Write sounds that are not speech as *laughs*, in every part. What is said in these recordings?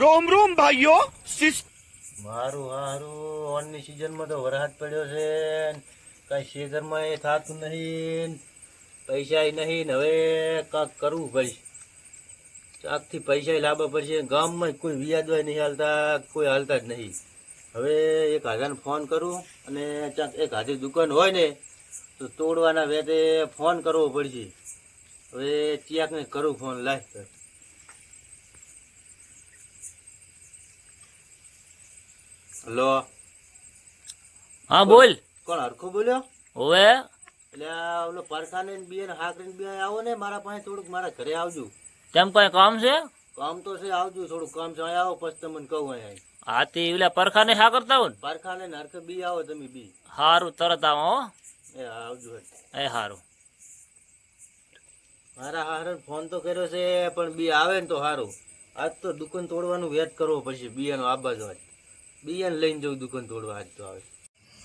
રોમ રોમ ભાઈઓ મારું, હારું. ઓનની સિઝનમાં તો વરસાદ પડ્યો છે કઈ ખેતરમાં એ થતું નહીં પૈસા નહીં ને. હવે કાંક કરવું પડશે. ચાકથી પૈસા લાવવા પડશે. ગામમાં કોઈ વ્યાજ વ્યાજવા નહીં હાલતા, કોઈ હાલતા જ નહીં. હવે એક હાજાને ફોન કરું અને ચાક એક હાજર દુકાન હોય ને, તો તોડવાના વેતે ફોન કરવો પડશે. હવે ત્યાંકને કરું ફોન લાય હલો. હા બોલ. કોણ હરખો બોલ્યો? ઓવે એટલે ઓલો પરસાને પરખાને ને હાકરીને બી આવો ને મારા પાસે થોડુંક મારા ઘરે આવજો. તેમ કઈ કામ છે? કામ તો છે આવજો થોડુંક કામ છે આવો પછી તમને કહું અહીંયા. હાથી ઓલા પરખાને શા કરતા હોય ને? પરખાને ને હરખે બી આવો તમે બી. હારું તરત આવો હો. એ આવજો એ હારું. મારા હારે ફોન તો કર્યો છે પણ બી આવે ને તો સારું આજ તો દુકાન તોડવાનું વેટ કરવો પછી બિયાનો આબાજ હોય. બિયાને લઈને જવું દુકાન તોડવા આજ તો આવે.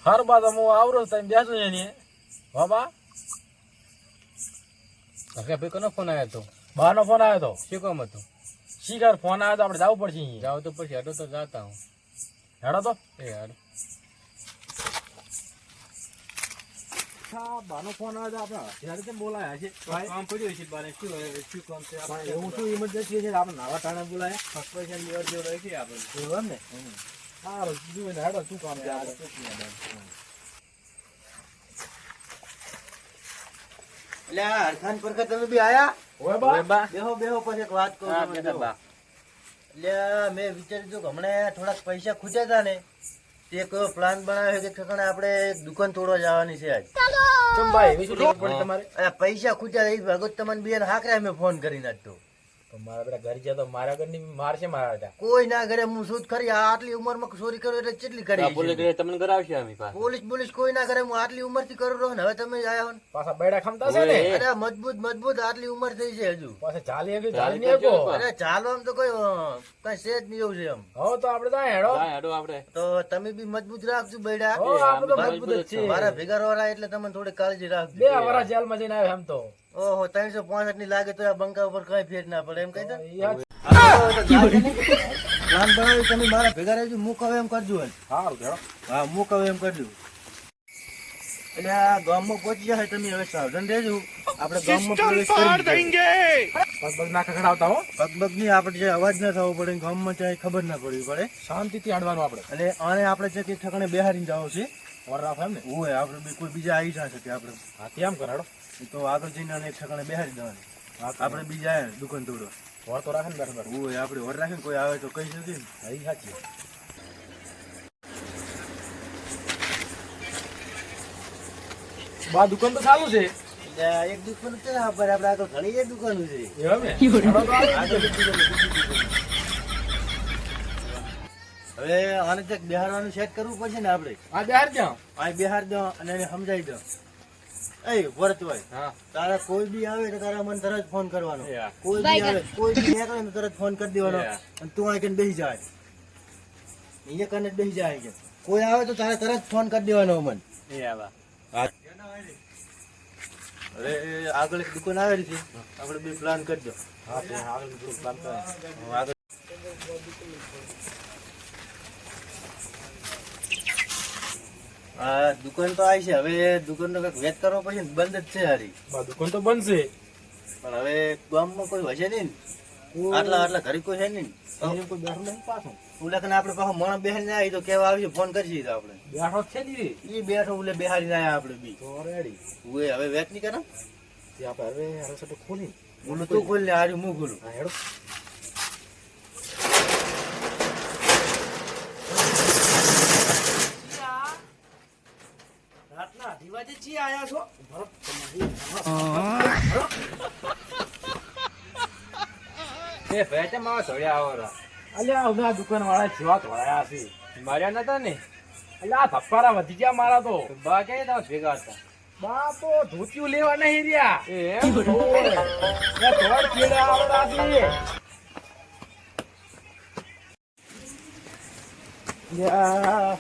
હર બાદ હું આવરો તમે બેસો ને એની બાબા કે ભાઈ કોનો ફોન આવ્યો હતો બાનો ફોન આવ્યો હતો શું કામ હતું? શીખર ફોન આવ્યો તો? આપણે જવું પડશે જાવ તો પછી હેડો તો જાતા હું. હેડો તો. એ હેડો. બાનો ફોન આવ્યો તો આપણે ત્યારે કેમ બોલાયા છે? કામ પડ્યું છે બાને શું શું કામ છે? એવું શું ઇમરજન્સી છે? આપણે નાવા ટાણે બોલાયા. ફર્સ્ટ પૈસા લેવા જેવું રહી છે આપણે એવું ને? સારું કીધું ને હેડો શું કામ છે? એટલે આ હરખાન પરખા તમે બી આયા? ઓય બા. બેહો બેહો પછી એક વાત કહું તમને બા. એટલે મેં વિચાર્યું હતું કે હમણાં થોડાક પૈસા ખૂટ્યા હતા ને તે એક પ્લાન બનાવ્યો કે ઠેકાણે આપણે એક દુકાન તોડવા જવાની છે આજ. ચમ ભાઈ શું પડી તમારે? પૈસા ખૂટ્યા એ ભગત તમને બી હાકરા મેં ફોન કરી આજ તો તો મારા બેટા ઘર ગયા તો મારા ઘરની માર છે મારા બેટા. કોઈ ના ઘરે હું શું કરી આટલી ઉંમરમાં ચોરી કરો એટલે કેટલી કરી છે? તમને કરાવશે અમે પોલીસ પોલીસ કોઈ ના ઘરે હું આટલી ઉંમરથી કરું રહું હવે તમે આયા હો પાછા બેડા ખમતા છે ને? અરે મજબૂત મજબૂત આટલી ઉંમર થઈ છે હજુ. પાછા ચાલી આવી ચાલી નહીં આપો અરે ચાલવા તો કોઈ કઈ છે જ નહીં એવું છે એમ. હો તો આપણે ત્યાં હેડો. તો તમે બી મજબૂત રાખજો બેડા. હો આપણે મજબૂત છે. મારા ભેગા વાળા એટલે તમે થોડી કાળજી રાખજો. બે વરા જેલમાં જઈને આવ્યા એમ તો. ઓહો ત્રણસો પાસઠની લાગે તો આ બંકા ઉપર કઈ ફેર ના પડે એમ કહી પ્લાન બનાવી તમે મારા ભેગા રહેજો હું કહું એમ કરજો હા હું કહું એમ કરજો. એટલે આ ગામમાં પહોંચી જાય તમે હવે સાવધાન રહેજો. આપણે ગામમાં પ્રવેશ કરી પગબગ ના ખખડાવતા હો. પગબગની આપણે જે અવાજ ના થવો પડે ગામમાં ચાહે ખબર ના પડવી પડે. શાંતિથી આડવાનું આપણે. અને આને આપણે છે કે ઠકણે બેહારીને જાવ છે વર રાખ એમ ને ઓય આપણે કોઈ બીજા આવી જશે કે આપણે. હા કેમ કરાડો? તો આગળ જઈને આને એક ઠેકાણે બેહારી દેવાની. આપણે બીજા દુકાન તોડો વર તો રાખે ને બરાબર હોય આપણે વર રાખીને કોઈ આવે તો કહી શકીએ ને. હા, સાચી બા દુકાન તો ચાલુ છે. એક દુકાન છે ને આપણે આપણે આગળ ઘણી. એક દુકાન, છે. હવે આને ચેક બિહારવાનું સેટ કરવું પડશે ને આપણે? આ બિહાર જાઓ આ બિહાર દો અને એને સમજાવી દો. એ હા. તારા કોઈ બી આવે તો તારા મને તરત ફોન કરવાનો. કોઈ બી આવે કોઈ બી નીકળે ને તરત ફોન કરી દેવાનો. અને તું આ કને બેસી જાય. અહીંયા કને બેસી જાય કે કોઈ આવે તો તારે તરત ફોન કરી દેવાનો મને. એ આવા અરે આગળ એક દુકાન આવેલી છે. આપણે બે પ્લાન કરજો હા આગળ પ્લાન કરો આગળ આ દુકાન તો આવી છે. હવે દુકાન નો કંઈક વેચ કરવો પડશે ને બંધ જ છે હારી. દુકાન તો બંધ છે. પણ હવે ગામમાં કોઈ હશે નહીં ને. આટલા આટલા ઘરે કોઈ છે નહીં કોઈ બેઠું નહીં પાછું. ઉલેકન આપણે પાછો મણ બેહારી ના આવી તો કેવા આવશે? ફોન કરી તો આપણે. બેઠો છે એ. બેઠો ઉલે બેહારી ના આપણે બી. તો રેડી. ઉએ હવે વેચ નહીં કરે? આપણે હવે હારો સટો ખોલી બોલું તું ખોલ ને હારી હું ખોલું? હા હેડો. રાતના જી આયા છો. એ ભેટે માં ધોળ્યા આવરા અલ્યા હવે આ દુકાન વાળા જેવા ધોળાયા છે. માર્યા નતા ને? અલ્યા આ ધપ્પારા વધી ગયા મારા તો. બા કે તમે ભેગા હતા? બા તો ધોતિયું લેવા નહીં રહ્યા. એમ? ધોળ ચીડા આવડા છે યા,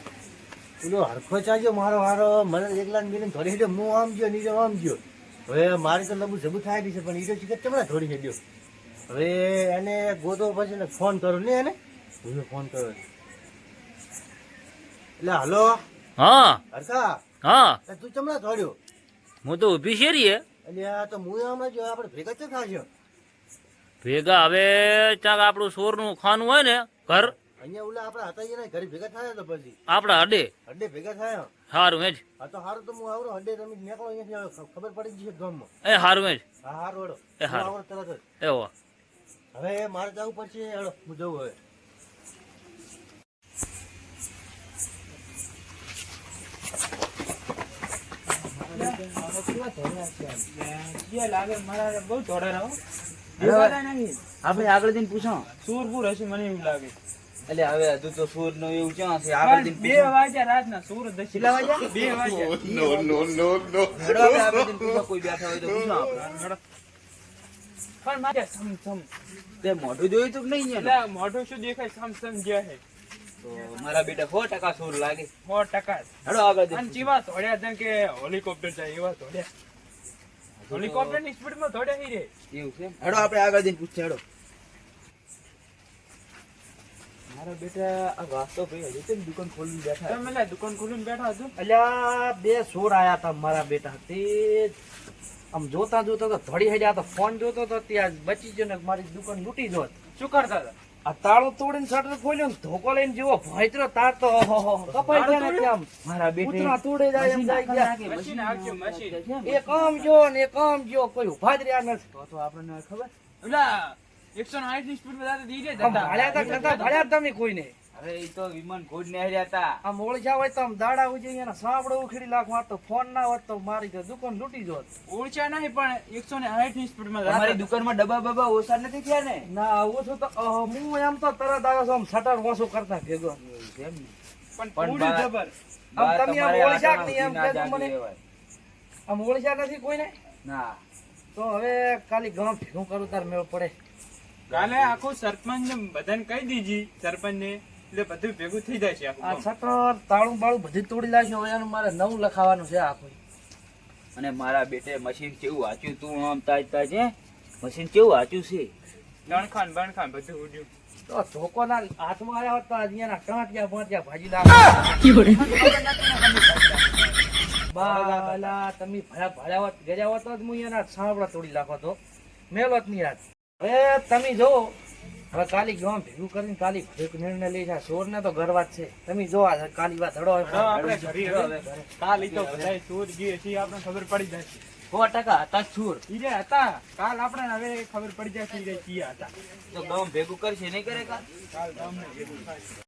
પેલો હરખો ચાજો મારો હારો મને એકલા ને થોડી હેડ્યો હું આમ ગયો નીચે આમ ગયો. હવે મારે તો લબુ જબુ થાય છે પણ ઈ તો શીખર ચમડા ધોરી હેડ્યો? હવે એને ગોતો પછી ને ફોન કરો ને એને? હું ફોન કર્યો. એટલે હલો હા. હરખા હા. તું ચમડા થોડ્યો હું તો ઊભી છે રીએ એટલે આ તો હું હમણાં જો આપણે ભેગા છે થાશે. ભેગા હવે ચાલ આપણું સોરનું ખાનું હોય ને ઘર. અહીંયા ઓલા આપણા હતા અહીંયા ઘરે ભેગા થાય તો પછી. આપડા હડે? હડે ભેગા થાય. સારું હેજ. હા તો હારું તો હું આવરો હડે તમે નીકળો અહીંયાથી ખબર પડી જશે ગામમાં. એ હારું હેજ. હા હારું હડો એ હારું. આવરો તરત જ. એવો હવે. મારે જવું પડશે હડો હું જઉં હવે. આપણે આગળ જઈને પૂછો. સુરપુર હશે મને એવું લાગે. એટલે હવે હજુ તો સૂરનું એવું ક્યાં છે? આગળ દિન બે વાગ્યા રાતના સુરત હશે. કેટલા વાગ્યા? બે વાગ્યા. *laughs* નો નો નો નો. હેડો આપણે આગળ દિન પૂછો કોઈ બેઠા હોય તો પૂછો આપણે. પણ મારે સમ સમ. તે મોઢું જોયું તું કે નહીં એટલે મોઢું શું દેખાય? સમ સમ ગયા છે તો મારા બેટા સો ટકા સૂર લાગે. સો ટકા હેડો આગળ અને ચીવા તોડ્યા જેમ કે હેલિકોપ્ટર જાય એવા તોડ્યા હેલિકોપ્ટરની સ્પીડમાં તોડ્યા હી રે. એવું છે? હેડો આપણે આગળ દિન પૂછીએ હેડો મારા બેટા આ વાસ્તો ભાઈ હજુ કેમ દુકાન ખોલીને બેઠા તમે લે દુકાન ખોલીને બેઠા હતો અલ્યા બે સોર આયા હતા મારા બેટા. તે આમ જોતા જોતા તો ધડી હેડ્યા તો ફોન જોતો તો ત્યાં બચી ગયો ને મારી દુકાન લૂટી જોત શું કરતા હતા? આ તાળું તોડીને શટર ખોલ્યો ને ધોકો લઈને જેવો ભોંયતરો તાર તો કપાઈ ગયા ને ત્યાં મારા બેટા તોડે જાય એમ જાય ગયા. મશીન આવજો મશીન એક આમ જો ને એક આમ જો કોઈ ઊભા જ રહ્યા નથી. તો આપણને ખબર? ઓલા એકસો ને આઠની સ્પીડ દીજે આમ ભાળ્યા તા કરતા તમે કોઈને. હવે એ તો વિમાન ઘોડ ને હાર્યા હતા આમ ઓળખ્યા હોય તો આમ દાડા ઉજી એના સાંભળો ઉખેડી નાખવા તો ફોન ના હોત તો મારી તો દુકાન લૂટી જોત. ઓળખ્યા નહીં પણ એકસો ને આઠની સ્પીડમાં તમારી દુકાનમાં ડબ્બા બબ્બા ઓછા નથી થયા ને? ના ઓછું તો અ, હું એમ તો તરત આવ્યો છું આમ શટર ઓછું કરતા ભેગો. પણ પણ પૂરી જબર. આમ તમે આમ ઓળખ્યા નહીં એમ ના મને? આમ ઓળખ્યા નથી કોઈને? ના. તો હવે કાલી ગામ ભેગું કરું તાર મેળ પડે. કાલે આખું સરપંચ ને બધાને કહી દીધી સરપંચ ને એટલે બધું ભેગું થઈ જાય છે આખું આ ગામ. તાળું બાળું બધું તોડી લાગશે હવે એનું મારે નવું લખાવાનું છે આખું. અને મારા બેટે મશીન કેવું વાંચ્યું? તું આમ તાજ તાજ હે? મશીન કેવું વાંચ્યું છે? ગણખાન બણખાન બધું ઉડ્યું. તો ધોકોના હાથમાં આવ્યા હોત તો અહીંયાના કાંટિયા બાંટિયા ભાજી નાખો બાલા તમે ભયા ભયા હોત ગયા હોત તો હું એના સાંભળા તોડી નાખો તો. મેલો ની નહીં યાદ હવે તમે જો હવે કાલી ગામ ભેગું કરીને કાલી ભેગ નિર્ણય લઈ જાય સોર ને તો ગરવા જ છે. તમે જો આ કાલી વાત હડો કાલ તો બધાય ચોર ગયે છે આપણે ખબર પડી જાય છે. સો ટકા હતા છૂર ઈ હતા કાલ આપણે હવે ખબર પડી જાય છે હતા. તો ગામ ભેગું કરશે નહીં કરે કાલ? કાલ ગામને ભેગું